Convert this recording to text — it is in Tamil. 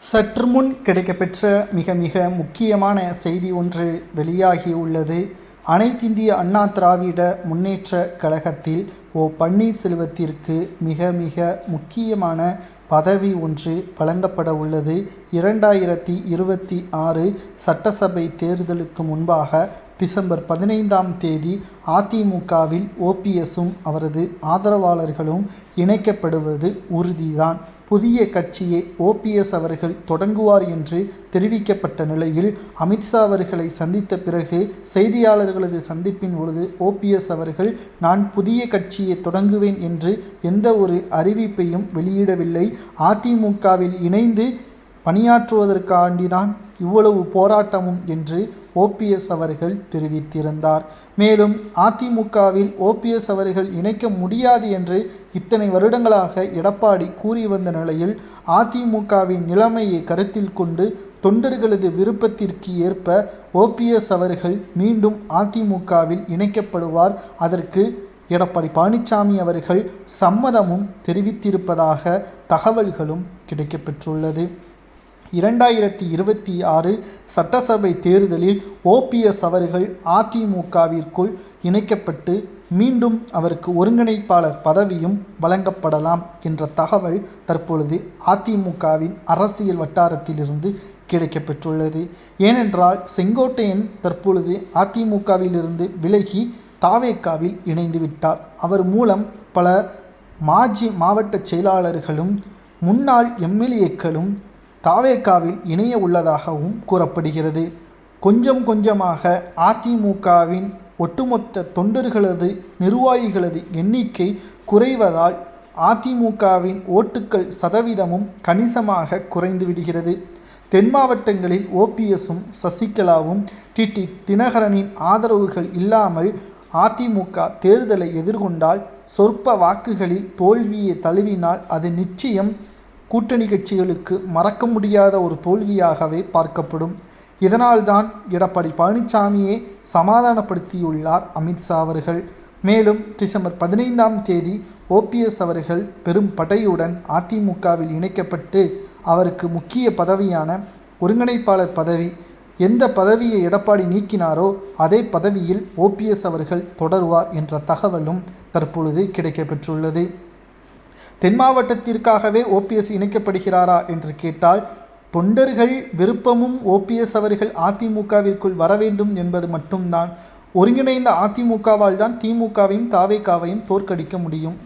சற்று முன் கிடைக்கப்பெற்ற மிக மிக முக்கியமான செய்தி ஒன்று வெளியாகியுள்ளது அனைத்திந்திய அண்ணா திராவிட முன்னேற்ற கழகத்தில் ஓ பன்னீர்செல்வத்திற்கு மிக மிக முக்கியமான பதவி ஒன்று வழங்கப்பட உள்ளது. இரண்டாயிரத்தி இருபத்தி ஆறு சட்டசபை தேர்தலுக்கு முன்பாக டிசம்பர் பதினைந்தாம் தேதி அதிமுகவில் ஓபிஎஸும் அவரது ஆதரவாளர்களும் இணைக்கப்படுவது உறுதிதான். புதிய கட்சியை ஓபிஎஸ் அவர்கள் தொடங்குவார் என்று தெரிவிக்கப்பட்ட நிலையில் அமித்ஷா அவர்களை சந்தித்த பிறகு செய்தியாளர்களது சந்திப்பின் பொழுது ஓபிஎஸ் அவர்கள் நான் புதிய கட்சியை தொடங்குவேன் என்று எந்த ஒரு அறிவிப்பையும் வெளியிடவில்லை. அதிமுகவில் இணைந்து பணியாற்றுவதற்காண்டிதான் இவ்வளவு போராட்டமும் என்று ஓபிஎஸ் அவர்கள் தெரிவித்திருந்தார். மேலும் அதிமுகவில் ஓபிஎஸ் அவர்கள் இணைக்க முடியாது என்று இத்தனை வருடங்களாக எடப்பாடி கூறி வந்த நிலையில் அதிமுகவின் நிலைமையை கருத்தில் கொண்டு தொண்டர்களது விருப்பத்திற்கு ஏற்ப ஓபிஎஸ் அவர்கள் மீண்டும் அதிமுகவில் இணைக்கப்படுவார். அதற்கு எடப்பாடி பழனிசாமி அவர்கள் சம்மதமும் தெரிவித்திருப்பதாக தகவல்களும் கிடைக்கப்பெற்றுள்ளது. இரண்டாயிரத்தி இருபத்தி ஆறு சட்டசபை தேர்தலில் ஓபிஎஸ் அவர்கள் அதிமுகவிற்குள் இணைக்கப்பட்டு மீண்டும் அவருக்கு ஒருங்கிணைப்பாளர் பதவியும் வழங்கப்படலாம் என்ற தகவல் தற்பொழுது அதிமுகவின் அரசியல் வட்டாரத்திலிருந்து கிடைக்கப்பெற்றுள்ளது. ஏனென்றால் செங்கோட்டையன் தற்பொழுது அதிமுகவிலிருந்து விலகி தாவேக்காவில் இணைந்து விட்டார். அவர் மூலம் பல மாஜி மாவட்ட செயலாளர்களும் முன்னாள் எம்எல்ஏக்களும் தாவேக்காவில் இணைய உள்ளதாகவும் கூறப்படுகிறது. கொஞ்சம் கொஞ்சமாக அதிமுகவின் ஒட்டுமொத்த தொண்டர்களது நிர்வாகிகளது எண்ணிக்கை குறைவதால் அதிமுகவின் ஓட்டுக்கள் சதவீதமும் கணிசமாக குறைந்து விடுகிறது. தென் மாவட்டங்களில் ஓபிஎஸும் சசிகலாவும் டிடி தினகரனின் ஆதரவுகள் இல்லாமல் அதிமுக தேர்தலை எதிர்கொண்டால் சொற்ப வாக்குகளில் தோல்வியை தழுவினால் அது நிச்சயம் கூட்டணி கட்சிகளுக்கு மறக்க முடியாத ஒரு தோல்வியாகவே பார்க்கப்படும். இதனால்தான் எடப்பாடி பழனிசாமியை சமாதானப்படுத்தியுள்ளார் அமித்ஷா அவர்கள். மேலும் டிசம்பர் பதினைந்தாம் தேதி ஓபிஎஸ் அவர்கள் பெரும் படையுடன் அதிமுகவில் இணைக்கப்பட்டு அவருக்கு முக்கிய பதவியான ஒருங்கிணைப்பாளர் பதவி எந்த பதவியை எடப்பாடி நீக்கினாரோ அதே பதவியில் ஓபிஎஸ் அவர்கள் தொடருவார் என்ற தகவலும் தற்பொழுது கிடைக்கப்பெற்றுள்ளது. தென் மாவட்டத்திற்காகவே ஓபிஎஸ் இணைக்கப்படுகிறாரா என்று கேட்டால் தொண்டர்கள் விருப்பமும் ஓபிஎஸ் அவர்கள் அதிமுகவிற்குள் வர வேண்டும் என்பது மட்டும்தான். ஒருங்கிணைந்த அதிமுகவால் தான் திமுகவையும் தாவேக்காவையும் தோற்கடிக்க முடியும்.